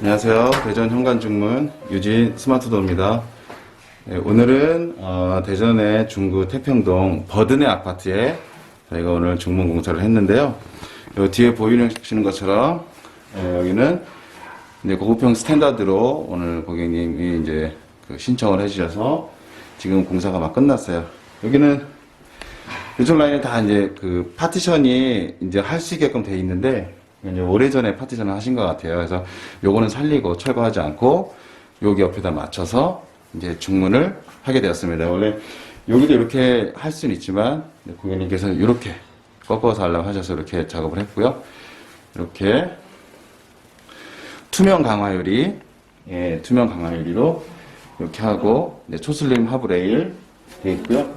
안녕하세요. 대전 현관중문 유진 스마트도어입니다. 네, 오늘은 어, 대전의 중구 태평동 버드네 아파트에 저희가 오늘 중문 공사를 했는데요. 요 뒤에 보이시는 것처럼 예, 여기는 이제 고급형 스탠다드로 오늘 고객님이 이제 그 신청을 해주셔서 지금 공사가 막 끝났어요. 여기는 이쪽 라인에 다 이제 그 파티션이 이제 할 수 있게끔 돼 있는데 오래전에 파티션을 하신 것 같아요. 그래서 요거는 살리고 철거하지 않고 여기 옆에다 맞춰서 이제 중문을 하게 되었습니다. 원래 여기도 이렇게 할 수는 있지만 고객님께서 이렇게 꺾어서 하려고 하셔서 이렇게 작업을 했고요. 이렇게 투명 강화 유리, 예, 투명 강화 유리로 이렇게 하고 초슬림 하부 레일 되어 있고요.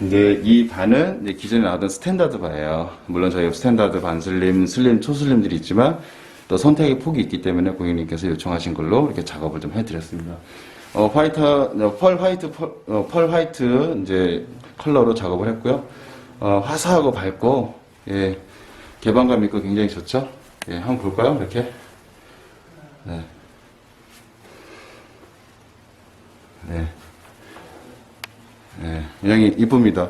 이제 이 반은 이제 기존에 나왔던 스탠다드 바예요. 물론 저희 스탠다드 반 슬림, 슬림, 초슬림들이 있지만 또 선택의 폭이 있기 때문에 고객님께서 요청하신 걸로 이렇게 작업을 좀 해드렸습니다. 어, 화이트, 어, 펄 화이트, 펄, 어, 펄 화이트 이제 컬러로 작업을 했고요. 어, 화사하고 밝고 예, 개방감 있고 굉장히 좋죠. 예, 한번 볼까요? 이렇게. 네. 네. 네, 굉장히 이쁩니다.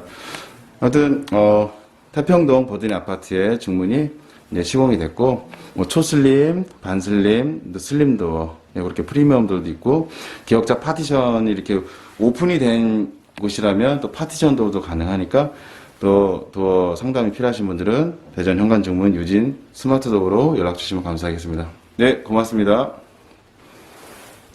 하여튼, 어, 태평동 버드니 아파트의 중문이 이제 시공이 됐고, 뭐 초슬림, 반슬림, 또 슬림도어, 예, 그렇게 프리미엄도어도 있고, 기역자 파티션이 이렇게 오픈이 된 곳이라면 또 파티션 도어도 가능하니까, 또 도어 상담이 필요하신 분들은 대전 현관 중문 유진 스마트 도어로 연락 주시면 감사하겠습니다. 네, 고맙습니다.